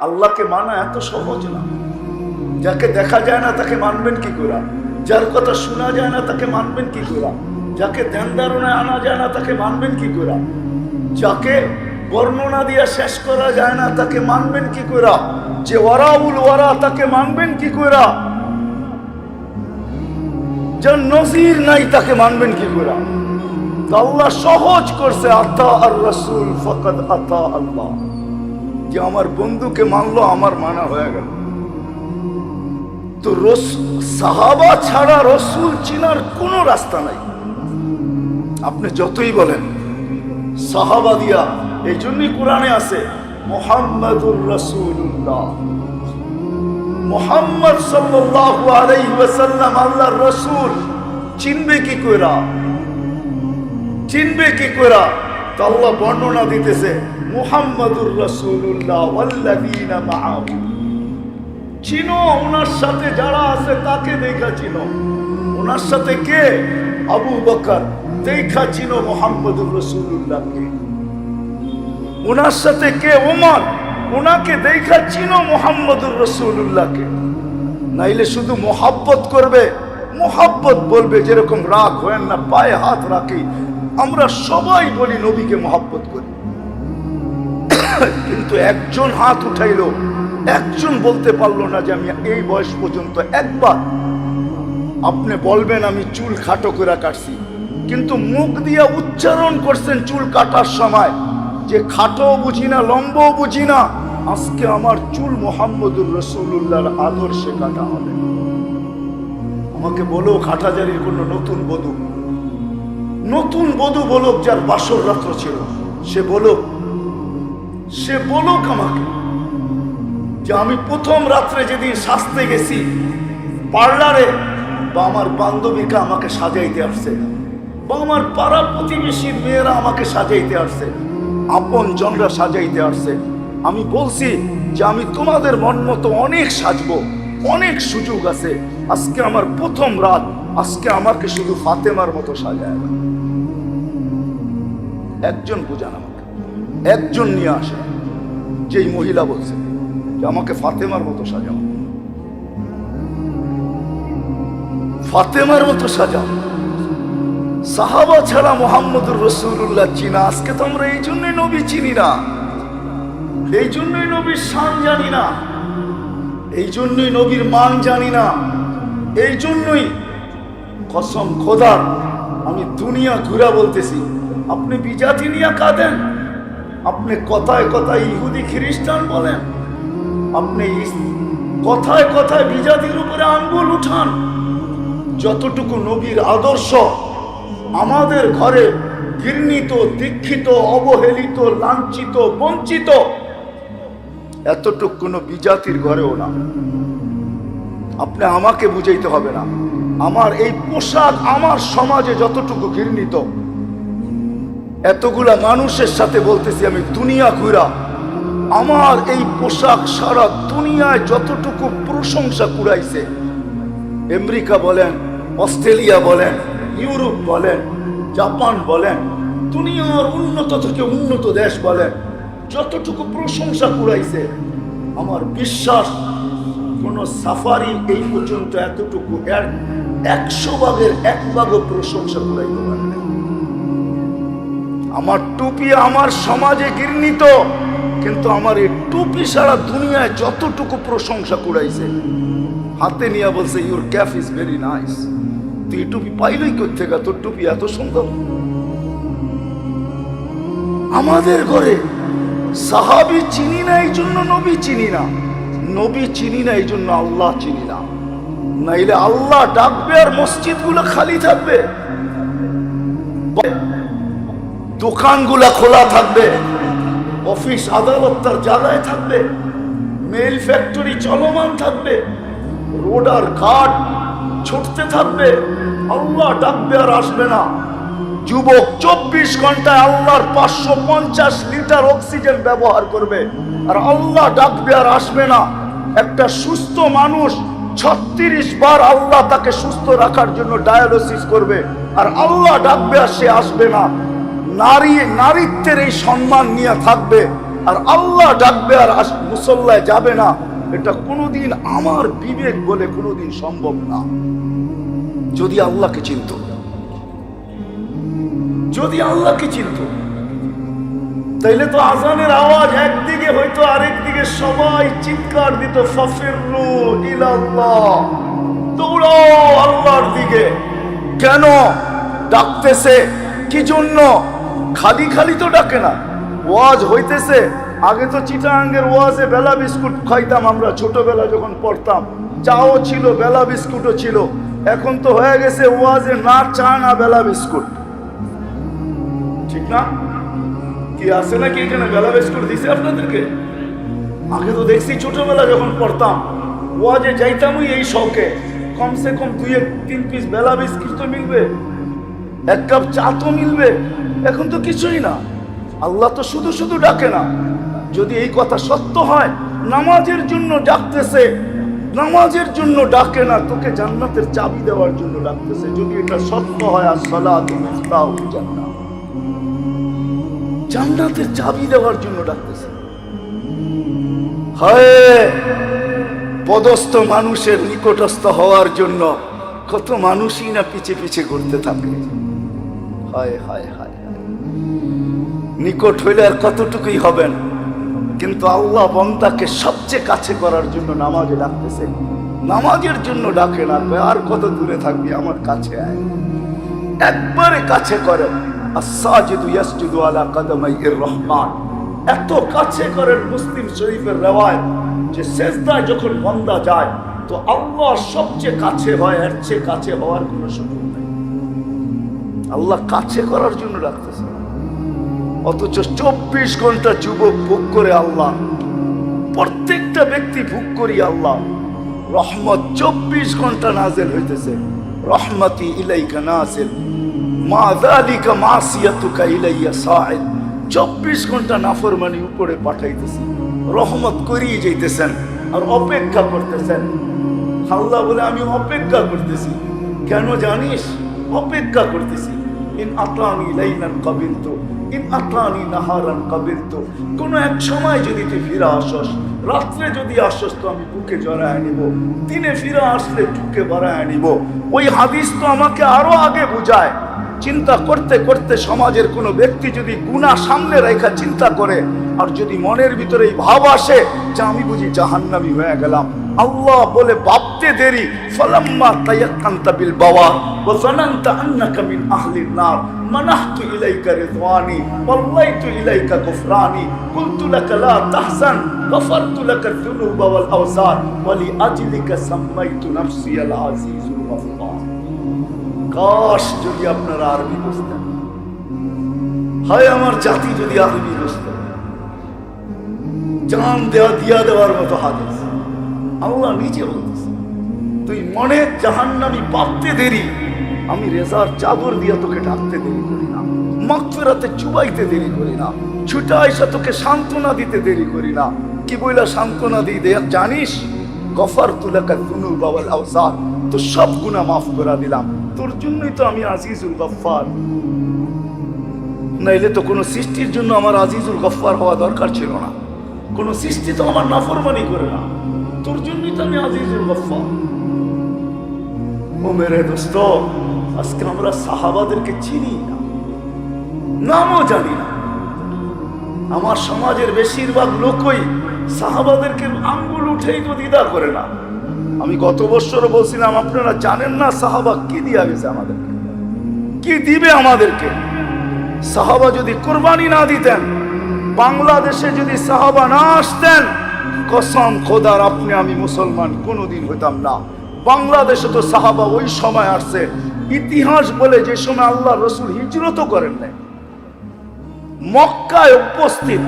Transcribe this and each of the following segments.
আল্লাহকে মানা এত সহজ না। যাকে দেখা যায় না তাকে মানবেন কি করে? যার কথা শোনা যায় না তাকে মানবেন কি করে? যাকে ধ্যান ধারণায় আনা যায় না তাকে মানবেন কি করে? যাকে বর্ণনা দিয়ে শেষ করা যায় না তাকে মানবেন কি করে? যে ওয়ারাউল ওরা তাকে মানবেন কি করে? যার নজির নাই তাকে মানবেন কি করে? আল্লাহ সহজ করছে, আতা আর রসুল ফকত আতা আল্লাহ। যে আমার বন্ধুকে মানলো, আমার মানা হয়ে গেল। তো সাহাবা ছাড়া রসুল চিনার কোনো রাস্তা নাই। আপনি যতই বলেন, সাহাবা দিয়া, এই জন্যই কোরআনে আছে, মোহাম্মদুর রসুল্লাহ মোহাম্মদ সাল্লাল্লাহু আলাইহি ওয়াসাল্লাম আল্লাহর রসুল চিনবে কি কইরা? চিনবে কি কইরা? তো আল্লাহ বর্ণনা দিতেছে, মুহাম্মাদুর রাসূলুল্লাহ ওয়াল্লাযীনা মাআহু। চিনো ওনার সাথে যারা আছে তাকে দেখা চিনো। ওনার সাথে কে? আবু বকর। দেখা চিনো মুহাম্মাদুর রাসূলুল্লাহকে। ওনার সাথে কে? ওমর। ওনাকে দেখা চিনো মুহাম্মাদুর রাসূলুল্লাহকে। নাইলে শুধু মোহাব্বত করবে, মোহাব্বত বলবে, যেরকম রাগ হয় না, পায়ে হাত রাখি আমরা সবাই বলি নবীকে মোহাব্বত করি। কিন্তু একজন হাত উঠাইলো, একজন বলতে পারল না যে আমি এই বয়স পর্যন্ত একবার আপনি বলবেন আমি চুল খাটো করে কাটছি। কিন্তু মুখ দিয়ে উচ্চারণ করছেন চুল কাটার সময় যে খাটো বুঝি না, লম্বও বুঝি না, আজকে আমার চুল মোহাম্মদুর রসুল্লাহর আদর্শে কাটা হবে। আমাকে বলো, খাটাজারির কোনো নতুন বধূ? নতুন বধূ বলুক যার বাসর রাত্র ছিল। সে বলুক সে বলুক আমাকে যে আমি প্রথম রাত্রে যেদিন সাজতে গেছি, পার্লারে বা আমার বান্ধবীকে আমাকে সাজাইতে আসছে বা আমার পাড়া প্রতিবেশীর মেয়েরা আমাকে সাজাইতে আসছে আপন জনরা সাজাইতে আসছে। আমি বলছি যে আমি তোমাদের মন মতো অনেক সাজবো, অনেক সুযোগ আছে। আজকে আমার প্রথম রাত। আজকে আমাকে শুধু ফাতেমার মতো সাজায় না। একজন বুঝান আমাকে, একজন নিয়ে আসে। যেই মহিলা বলছে যে আমাকে ফাতেমার মতো সাজাও। ফাতেমার মতো সাজাও। সাহাবা ছাড়া মোহাম্মদুর রসুল্লাহ চিনা। আজকে তো আমরা এই জন্যই নবী চিনি না। এই জন্যই নবীর শান জানি না। এই জন্যই নবীর মান জানি না। এই জন্যই কসম খোদার আমি দুনিয়া ঘুরা বলতেছি। আপনি বিজাতি নিয়ে কাঁদেন। আপনি কথায় কথায় ইহুদি খ্রিস্টান বলেন। আপনি কথায় কথায় বিজাতির উপরে আঙ্গুল উঠান। যতটুকু নবীর আদর্শ, আমাদের ঘরে ঘৃণিত, দীক্ষিত, অবহেলিত, লাঞ্ছিত, বঞ্চিত, এতটুকু কোনো বিজাতির ঘরেও না। আপনি আমাকে বুঝাইতে হবে না। আমার এই পোশাক আমার সমাজে যতটুকু ঘৃণিত, এতগুলা মানুষের সাথে বলতেছি আমি, দুনিয়া ঘুরা আমার এই পোশাক সারা দুনিয়ায় যতটুকু প্রশংসা কুড়াইছে, আমেরিকা বলেন, অস্ট্রেলিয়া বলেন, ইউরোপ বলেন, জাপান বলেন, দুনিয়ার উন্নত থেকে উন্নত দেশ বলেন, যতটুকু প্রশংসা কুড়াইছে, আমার বিশ্বাস, কোন সাফারি এই পর্যন্ত এতটুকু একশো ভাগের এক ভাগও প্রশংসা কুড়াইতে পারে আমার টুপি আমার সমাজে ঘৃণিত, কিন্তু আমার এই টুপি সারা দুনিয়ায় যতটুকু প্রশংসা কুড়াইছে, হাতে নিয়ে বলছে your cap is very nice তুই টুপি পাইলই কোথেকে তোর টুপি এত সুন্দর। আমাদের ঘরে সাহাবি চিনি না, এই জন্য নবী চিনি না। নবী চিনি না, এই জন্য আল্লাহ চিনি না। নাইলে আল্লাহ ডাকবে আর মসজিদগুলো খালি থাকবে। দোকানগুলা খোলা থাকবে। অফিস আদালত তার জায়গায় থাকবে। মেল ফ্যাক্টরি চলমান থাকবে। রোড আর ঘাট ছুটতে থাকবে। আল্লাহ ডাকবে আর আসবে না। যুবক চব্বিশ ঘন্টায় আল্লাহর পাঁচশো পঞ্চাশ লিটার অক্সিজেন ব্যবহার করবে। আর আল্লাহ ডাকবে আর আসবে না। একটা সুস্থ মানুষ ছত্রিশ বার আল্লাহ তাকে সুস্থ রাখার জন্য ডায়ালিসিস করবে, আর আল্লাহ ডাকবে আর সে আসবে না। নারী, নারীত্বের এই সম্মান নিয়ে থাকবে, আর আল্লাহ ডাকবে আর মুসল্লায় যাবে না। এটা কোনোদিন আমার বিবেক বলে কোনোদিন সম্ভব না। যদি আল্লাহকে চিনত, যদি আল্লাহকে চিনত তাইলে তো আজানের আওয়াজ একদিকে হয়তো আরেক দিকে সবাই চিৎকার দিত ফাফিরু আল্লাহর দিকে। কেন? ডাকতেছে। কি জন্য? খালি খালি তো ডাকে না। ওয়াজ হইতেছে। আগে তো চিটাঙ্গের ওয়াজে বেলা বিস্কুট খাইতাম আমরা ছোটবেলা যখন পড়তাম। চাও ছিল, বেলা বিস্কুটও ছিল। এখন তো হয়ে গেছে ওয়াজে না চা, না বেলা বিস্কুট। ঠিক না? কি আছে নাকি এখানে বেলা করে দিছে আপনাদেরকে? আগে তো দেখছি ছোটবেলা যখন পড়তাম, ওয়াজে যাইতামই এই শখে। কমসে কম দুই এক, তিন পিস বেলা বিস্কুট তো মিলবে, এক কাপ চা তো মিলবে, এখন তো কিছুই না। আল্লাহ তো শুধু শুধু ডাকে না। যদি এই কথা সত্য হয়, নামাজের জন্য ডাকতেছে, নামাজের জন্য ডাকে না, তোকে জান্নাতের চাবি দেওয়ার জন্য ডাকতেছে। যদি এটা সত্য হয় আর সলা তুমি জান্নাত। জান্নাতের চাবি দেওয়ার জন্য ডাকতেছে। হয়! পদস্থ মানুষের নিকটস্থ হওয়ার জন্য কত মানুষই না পিছে পিছে ঘুরতে থাকে। হায় হায় হায়। নিকট হইলে আর কতটুকুই হবেন কিন্তু আল্লাহ বন্দাকে সবচেয়ে কাছে করার জন্য নামাজে ডাকতেছে। নামাজের জন্য ডাকে না, আর কত দূরে থাকবি? আমার কাছে আয়। একবারে কাছে করে। আসাজিদু ইয়াসজুদু আলা কাদামাইহির রহমান এত কাছে করেন মুসলিম শরীফের রেওয়ায়ত যে সেজদায় যখন বান্দা যায়, তো আল্লাহ সবচেয়ে কাছে হয়, এর চেয়ে কাছে হওয়ার কোনো সুযোগ নেই। আল্লাহ কাছে করার জন্য রাখতেছে অথচ চব্বিশ ঘণ্টা যুবক ভোগ করে আল্লাহ, প্রত্যেকটা ব্যক্তি ভোগ করি আল্লাহ, রহমত চব্বিশ ঘণ্টা নাজেল হইতেছে। রহমতি ইলাইকা নাজেল। মা দালিকা মাসিয়াতুকা ইলাইয়া চব্বিশ ঘণ্টা নাফরমানি উপরে পাঠাইতেছি। রহমত করিয়ে যাইতেছেন আর অপেক্ষা করতেছেন। আল্লাহ বলে, আমি অপেক্ষা করতেছি। কেন জানিস? অপেক্ষা করতেছি। ইন আতলানি লাইলান কাবিলতু, ইন আতলানি নাহারান কাবিলতু। কোন এক সময় যদি তুই ফিরে আসস, রাত্রে যদি আসস তো আমি বুকে জড়ায় নিব। দিনে ফিরে আসলে চুকে বাড়ায় নিব। ওই হাদিস তো আমাকে আরও আগে বুঝায়। চিন্তা করতে করতে সমাজের কোনো ব্যক্তি যদি গুণা সামনে রেখা চিন্তা করে, আর যদি মনের ভিতরে এই ভাব আসে যে আমি বুঝি জাহান্নামি হয়ে গেলাম, আল্লাহ বলে ভাবতে দেরি। ফলাম্মা তায়াক্কান্তা বিল বাওয়া ওয়া জানান্তা আন্নাকা মিন আহলিন নার। মানাহতু ইলাইকা রিদওয়ানি, ওয়াল্লাইতু ইলাইকা গুফরানি। কুলতু লাকা লা তাহজান, গফারতু লাকা যুনুবা ওয়াল আওসার ওয়া লিআজলিকা সাম্মাইতু নাফসি আল আজিজুল গফফার কাশ যদি আপনারা আরবি বুঝতেন হয় আমার জাতি যদি আরবি বুঝতেন জান দেওয়া দিয়া দেওয়ার মতো হাদিস। আল্লাহ নিজে বলতেছে, তুই মনে জাহান্নামি পাপতে দেরি। আমি রেজার চাদর দিয়া তোকে ডাকতে দেরি করি না। মাগফিরাতে চুবাইতে দেরি করি না। ছুটা এসে তোকে সান্ত্বনা দিতে দেরি করি না। কি বইলা সান্ত্বনা দিই দে জানিস? গফার তুলাকা দুনু বাবাল আওসার। তো সব গুণা মাফ করে দিলাম। তোর জন্যই তো আমি আজিজুল গফার নাইলে তো কোনো সৃষ্টির জন্য আমার আজিজুল গফার হওয়া দরকার ছিল না। কোনো সৃষ্টি তো আমার নাফরমানি করে না। তোর জন্যই তো আমি আজিজুল গফার ও মেরে দোস্ত, আজকে আমরা সাহাবাদেরকে চিনি না। নামও জানি না। আমার সমাজের বেশিরভাগ লোকই সাহাবাদেরকে আঙ্গুল উঠেই তো দ্বিধা করে না। আমি গত বছর বলছিলাম, আপনারা জানেন না সাহাবা কি দিয়া গেছে আমাদেরকে? কি দিবে আমাদেরকে? সাহাবা যদি কোরবানি না দিতেন, বাংলাদেশে যদি সাহাবা না আসতেন, কসম খোদার, আপনি আমি মুসলমান, কোনোদিন হইতাম না। বাংলাদেশে তো সাহাবা ওই সময় আসছে। ইতিহাস বলে যে সময় আল্লাহ রসুল হিজরতও করেন নাই। মক্কায় উপস্থিত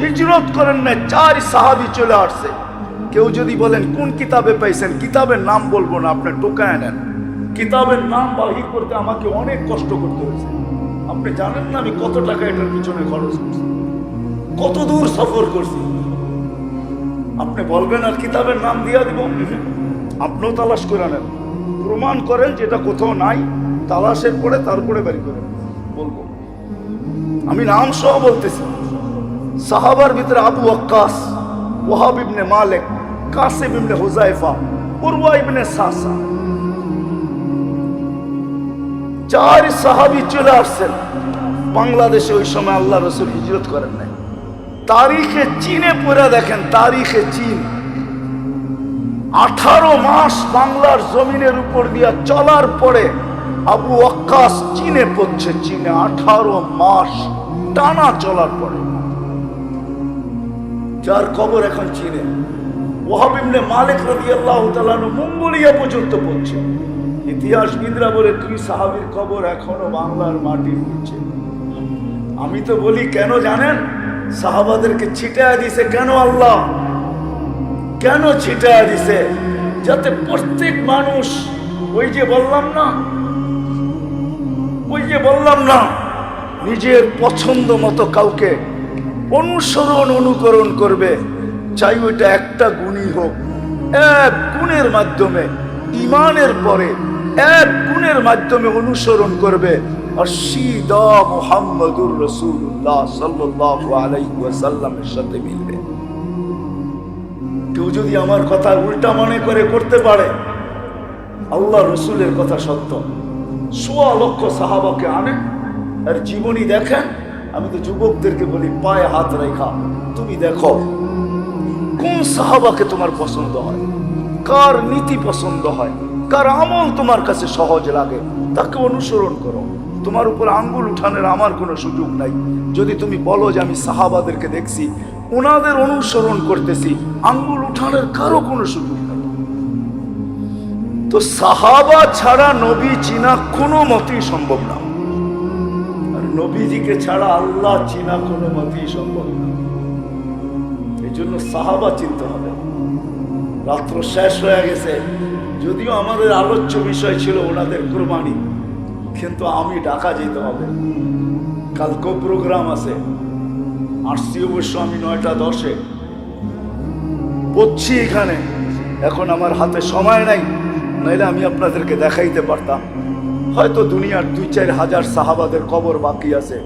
হিজরত করেন না চার সাহাবি চলে আসছে। কেউ যদি বলেন, কোন কিতাবে পাইছেন? কিতাবের নাম বলব না, আপনি টোকায় নেন। কিতাবের নাম বাহির করতে আমাকে অনেক কষ্ট করতে হয়েছে। আপনি জানেন না আমি কত টাকা এটার পিছনে খরচ করছি। কত দূর সফর করছি। আপনি বলবেন, আর কিতাবের নাম দিয়া দিব? আপনিও তালাশ করে নেন। প্রমাণ করেন যে এটা কোথাও নাই, তালাশের পরে তারপরে বের করেন বলব। আমি নাম সহ বলতেছি। সাহাবার ভিতরে আবু আক্কাস ওয়াহাব ইবনে মালিক, কাসিম ইবনে হুজাইফা উরওয়া ইবনে সাসা। চার সাহাবী চলে আসছেন। বাংলাদেশে ওই সময় আল্লাহ রসুল হিজরত করেন নাই। তারিখে চীনে পড়ে দেখেন, তারিখে চীন। আঠারো মাস বাংলার জমিনের উপর দিয়া চলার পরে আবু আক্কাস চীনে পড়ছে, চীনে আঠারো মাস টানা চলার পরে। যার কবর এখন চীনে। ওহাবিমনে মালিক রবি আল্লাহ মঙ্গোলিয়া পর্যন্ত পড়ছে ইতিহাসবিদরা বলে তুই সাহাবির কবর এখনও বাংলার মাটি নিচে। আমি তো বলি, কেন জানেন? সাহাবাদেরকে ছিটায় দিছে কেন আল্লাহ? কেন ছিটায় দিছে? যাতে প্রত্যেক মানুষ, ওই যে বললাম না, ওই যে বললাম না, নিজের পছন্দ মতো কাউকে অনুসরণ, অনুকরণ করবে। চাই ওইটা একটা গুণই হোক। এক গুণের মাধ্যমে ইমানের পরে এক গুণের মাধ্যমে অনুসরণ করবে। মুহাম্মদুর সাথে মিলবে। কেউ যদি আমার কথা উল্টা মনে করে করতে পারে, আল্লাহ রসুলের কথা সত্য। আনেন আর জীবনী দেখেন আমি তো যুবকদেরকে বলি, পায়ে হাত রেখা। তুমি দেখো, কোন সাহাবাকে তোমার পছন্দ হয়? কার নীতি পছন্দ হয়? কার আমল তোমার কাছে সহজ লাগে? তাকে অনুসরণ করো। তোমার উপর আঙ্গুল উঠানোর আমার কোনো সুযোগ নাই। যদি তুমি বলো যে আমি সাহাবাদেরকে দেখছি ওনাদের অনুসরণ করতেছি, আঙ্গুল উঠানের কারও কোনো সুযোগ নাই। তো সাহাবা ছাড়া নবী চিনা কোনো মতেই সম্ভব না। নবীজিকে ছাড়া আল্লাহ চিনা কোনো মতেই সম্ভব না। এই জন্য সাহাবা চিনতে হবে। রাত্র শেষ হয়ে গেছে। যদিও আমাদের আলোচ্য বিষয় ছিল ওনাদের কোরবানি, কিন্তু আমি ঢাকা যেতে হবে। কালকেও প্রোগ্রাম আছে। আসছি অবশ্য আমি নয়টা দশে। পড়ছি এখানে, এখন আমার হাতে সময় নাই, নাইলে আমি আপনাদেরকে দেখাইতে পারতাম। হয়তো দুনিয়ার দুই, চার হাজার সাহাবাদের কবর বাকি আছে।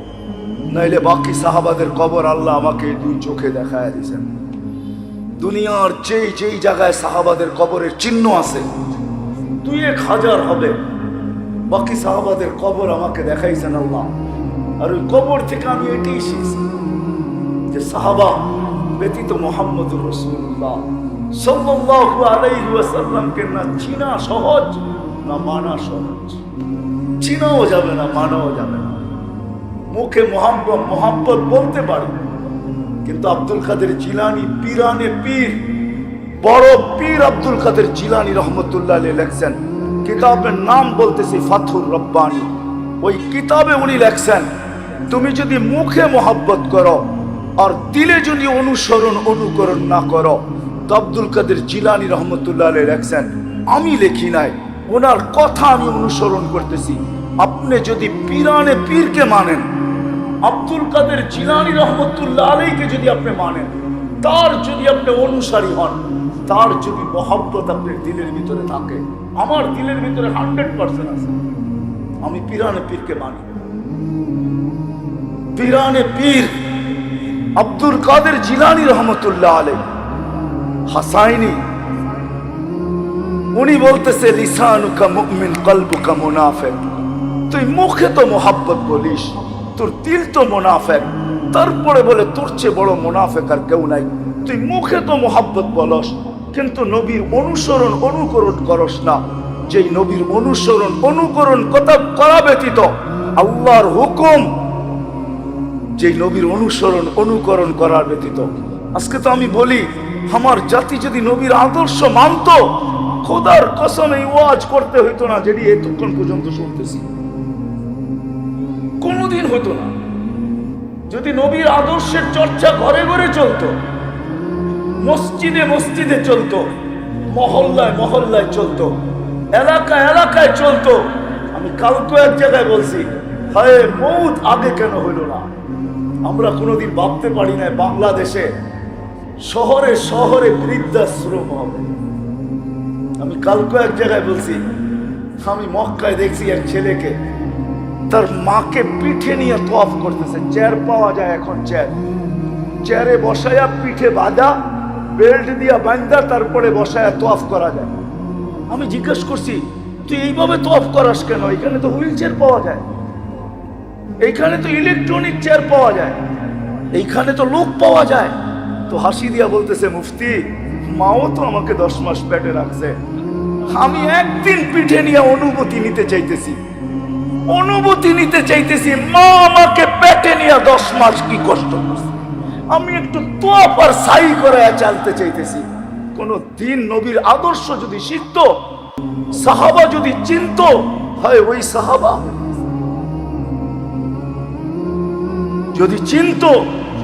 নাইলে বাকি সাহাবাদের কবর আল্লাহ আমাকে দুই চোখে দেখায় দিয়েছেন। দুনিয়ার যেই যেই জায়গায় সাহাবাদের কবরের চিহ্ন আছে, দুই এক হাজার হবে। বাকি সাহাবাদের কবর আমাকে দেখাইছেন আল্লাহ। আর ওই কবর থেকে আমি এটাই শিখছি যে সাহাবা ব্যতীত মোহাম্মদুর রসুল্লাহ। সাল্লাল্লাহু আলাইহি ওয়াসাল্লামকে না চিনা সহজ না মানা সহজ। চিনাও যাবে না, মানাও যাবে না। মুখে মোহাম্মদ মোহাম্মদ বলতে পারি। কিন্তু আব্দুল কাদের জিলানি পীরানে পীর, বড় পীর আব্দুল কাদের জিলানি রহমতুল্লাহ লেখছেন, কিতাবের নাম বলতেছি ফাথুর রব্বানি। ওই কিতাবে উনি লেখছেন, তুমি যদি মুখে মোহাব্বত করো, আর দিলে যদি অনুসরণ, অনুকরণ না করো, তো আব্দুল কাদের জিলানি রহমতুল্লাহ লেখছেন, আমি লেখি নাই। ওনার কথা আমি অনুসরণ করতেছি। আপনি যদি পীরানে পীরকে মানেন, আব্দুল কাদের জিলানি রহমতুল্লাহ আলীকে যদি আপনি মানেন, তার যদি আপনি অনুসারী হন, তার যদি মহব্বত আপনার দিলের ভিতরে থাকে, আমার দিলের ভিতরে হান্ড্রেড পার্সেন্ট আছে। আমি পিরানে পীরকে মানি। পিরানে পীর আব্দুল কাদের জিলানি রহমতুল্লাহ আলী হাসাইনি উনি বলতেছে তুই মুখে তো মোহাব্বত বলিস, তোর দিল তো মোনাফেক। তারপরে বলে, তোর চেয়ে বড় মোনাফেক আর কেউ নাই। তুই মুখে তো মোহাব্বত বলস, কিন্তু নবীর অনুসরণ অনুকরণ করস না। যেই নবীর অনুসরণ অনুকরণ কথা করা ব্যতীত, আল্লাহর হুকুম যেই নবীর অনুসরণ অনুকরণ করার ব্যতীত। আজকে তো আমি বলি, আমার জাতি যদি নবীর আদর্শ মানত খোদার কসম এই ওয়াজ করতে হইতো না যেটি এতক্ষণ পর্যন্ত শুনতেছি। কোনোদিন হতো না। যদি নবীর আদর্শের চর্চা ঘরে ঘরে চলতো, মসজিদে মসজিদে চলতো, মহল্লায় মহল্লায় চলতো এলাকা এলাকায় চলতো, আমি কালকে এক জায়গায় বলছি, হায়, মৌত আগে কেন হইল না? আমরা কোনোদিন ভাবতে পারি না বাংলাদেশে শহরে শহরে বৃদ্ধাশ্রম হবে। আমি কালকে এক জায়গায় বলছি, আমি মক্কায় দেখছি এক ছেলেকে, তার মাকে পিঠে নিয়ে তোয়াফ করতেছে, চেয়ার পাওয়া যায় এখন চেয়ার। চেয়ারে বসায়া পিঠে বাঁধা, বেল্ট দিয়া বান্ধা তারপরে বসায়া তোয়াফ করা যায়। আমি জিজ্ঞেস করছি, তুই এইভাবে তফ করাস কেন? এখানে তো হুইল চেয়ার পাওয়া যায়। এইখানে তো ইলেকট্রনিক চেয়ার পাওয়া যায়। এইখানে তো লোক পাওয়া যায়। তো হাসি দিয়া বলতেছে, মুফতি মাও তো আমাকে দশ মাস পেটে রাখছে। আমি একদিন পিঠে নিয়ে অনুভূতি নিতে চাইতেছি। অনুভূতি নিতে চাইতেছি, মা আমাকে পেটে নিয়ে দশ মাস কি কষ্ট করছে। আমি একটু তোয়াপ আর সাই করে চালতে চাইতেছি। কোন দিন নবীর আদর্শ যদি শিখত, সাহাবা যদি চিনত, হয় ওই সাহাবা। যদি চিনত,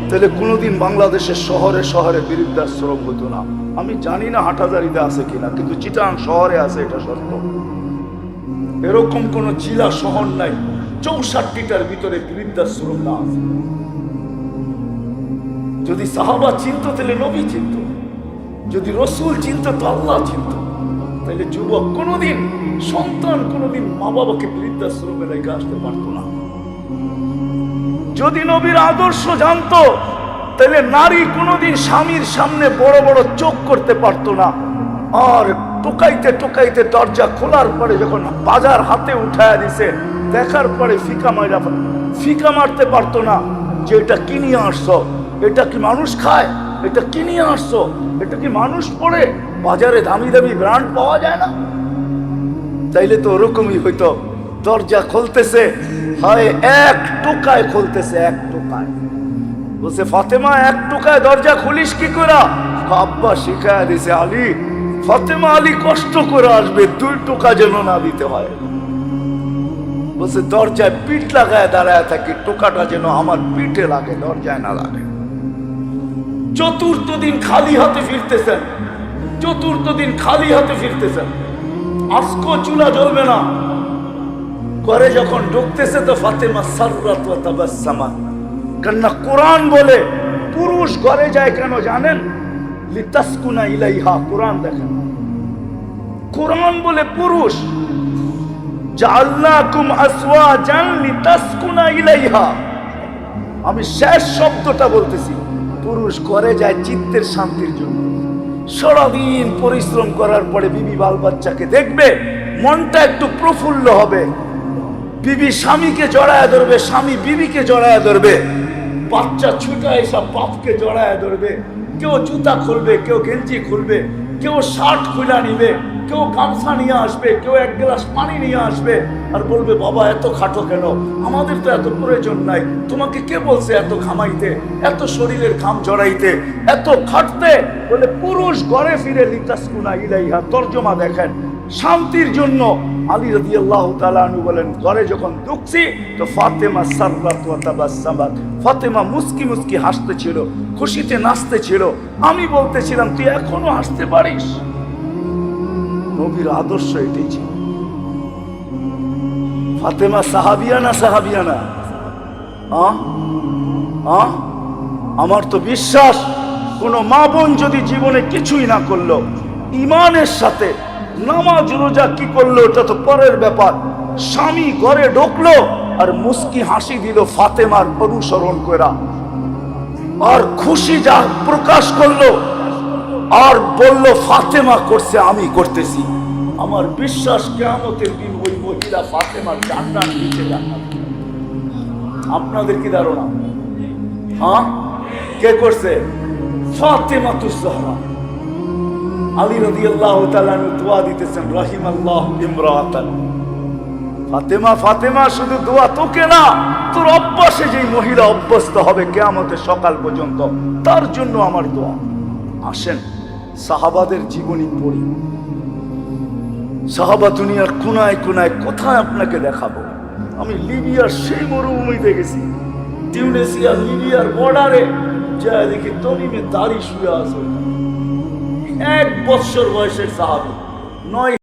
তাহলে কোনোদিন বাংলাদেশের শহরে শহরে বিরুদ্ধাশ্রম হতো না। আমি জানি না হাটাজারিতে আছে কিনা, কিন্তু চিটাং শহরে আছে, এটা সত্য। এরকম কোন জেলা শহর নাই, চৌষট্টিটার ভিতরে বৃদ্ধাশ্রম না আছে। যদি সাহাবা চিন্ত, তাহলে নবী চিন্ত। যদি রসুল চিন্ত, তো আল্লাহ চিন্ত। তাহলে যুবক কোনোদিন, সন্তান কোনোদিন মা বাবাকে বৃদ্ধাশ্রমে রেখে আসতে পারতো না। যদি নবীর আদর্শ জানতো তাহলে নারী কোনোদিন স্বামীর সামনে বড় বড় চোখ করতে পারতো না। আর টোকাইতে টোকাইতে দরজা খোলার পরে যখন বাজার হাতে উঠায় দিছে, দেখার পরে ফিকা মারা ফিকা মারতে পারতো না যে এটা কিনিয়ে আসছো? এটা কি মানুষ খায়? এটা কিনিয়ে আসছো? এটা কি মানুষ পড়ে? বাজারে দামি দামি ব্র্যান্ড পাওয়া যায় না? তাইলে তো ওরকমই হইতো। দরজা খুলতেছে, হয়, এক টোকায় খুলতেছে, এক টোকায়। বলছে, ফাতেমা, এক টুকায় দরজা খুলিস কি করা? আব্বা শিখায় দিছে, আলী, ফাতেমা আলী কষ্ট করে আসবে, দুই টোকা যেন না দিতে হয়। বলছে, দরজায় পিঠ লাগায় দাঁড়ায় থাকি, টোকাটা যেন আমার পিঠে লাগে, দরজায় না লাগে। চতুর্থ দিন খালি হাতে ফিরতেছেন, চতুর্থ দিন খালি হাতে ফিরতেছেন। আজকো চুলা জ্বলবে না। ঘরে যখন ঢুকতেছে তো ফাতেমা সাররাত ওয়া তাবাসসামা কেননা কোরআন বলে পুরুষ ঘরে যায় কেন জানেন? লিতাসকুনা ইলাইহা, কোরআন দেখেন। কোরআন বলে পুরুষ আমি শেষ শব্দটা বলতেছি, পুরুষ করে যায় চিত্তের শান্তির জন্য। সারাদিন পরিশ্রম করার পরে বিবি বাল বাচ্চাকে দেখবে, মনটা একটু প্রফুল্ল হবে। বিবি স্বামীকে জড়ায় ধরবে, স্বামী বিবিকে জড়ায় ধরবে। বাচ্চা ছুটা এসব বাপকে জড়ায় ধরবে। কেউ জুতা খুলবে, কেউ গেঞ্জি খুলবে, কেউ শার্ট খুলে নিবে, কেউ গামছা নিয়ে আসবে, কেউ এক গ্লাস পানি নিয়ে আসবে আর বলবে, বাবা, এত খাটো কেন? আমাদের তো এত প্রয়োজন নাই। তোমাকে কে বলছে এত ঘামাইতে, এত শরীরের ঘাম জড়াইতে, এত খাটতে? বলে, পুরুষ ঘরে ফিরে লিতাসকুনা ইলাইহা, তর্জমা দেখেন শান্তির জন্য আলী রদি আল্লাহ বলেন, ঘরে যখন ঢুকছি তো ফাতেমা সাররাত ওয়া ফাতেমা মুস্কি মুস্কি হাসতে ছিল খুশিতে নাচতে ছিল আমি বলতেছিলাম, তুই এখনও হাসতে পারিস? নবীর আদর্শ এটাই ছিল। ফাতেমা সাহাবিয়া না সাহাবিয়া না? আমার তো বিশ্বাস, কোন মা বোন যদি জীবনে কিছুই না করল, ইমানের সাথে নামাজ রোজা কি করল? ওটা তো পরের ব্যাপার। স্বামী ঘরে ঢুকলো আর মুস্কি হাসি দিল ফাতেমার অনুসরণ করা। আর খুশি যা প্রকাশ করল, আর বলল, ফাতেমা করছে, আমি করতেছি। আমার বিশ্বাস কেমতের দিন ওই মহিলা ফাতেমার জান্নাত নিচে জান্নাত আপনাদের কি ধারণা? হ্যাঁ? কে করছে? ফাতেমা তুসহরা আলী রদি আল্লাহ দোয়া দিতেছেন রহিম আল্লাহ ইমরাতান। ফাতেমা ফাতেমা, শুধু দোয়া তোকে না, তোর অভ্যাসে যেই মহিলা অভ্যস্ত হবে কেয়ামতের সকাল পর্যন্ত, তার জন্য আমার দোয়া। আসেন, সাহাবাদের জীবনী পড়ি। সাহাবা দুনিয়ার কোনায় কোনায় কোথায় আপনাকে দেখাবো? আমি লিবিয়ার সেই মরুভূমিতে গেছি। টিউনেসিয়া লিবিয়ার বর্ডারে যা দেখি তনিমে দাড়ি শুয়ে আসে এক বৎসর বয়সের সাহাবি। নয়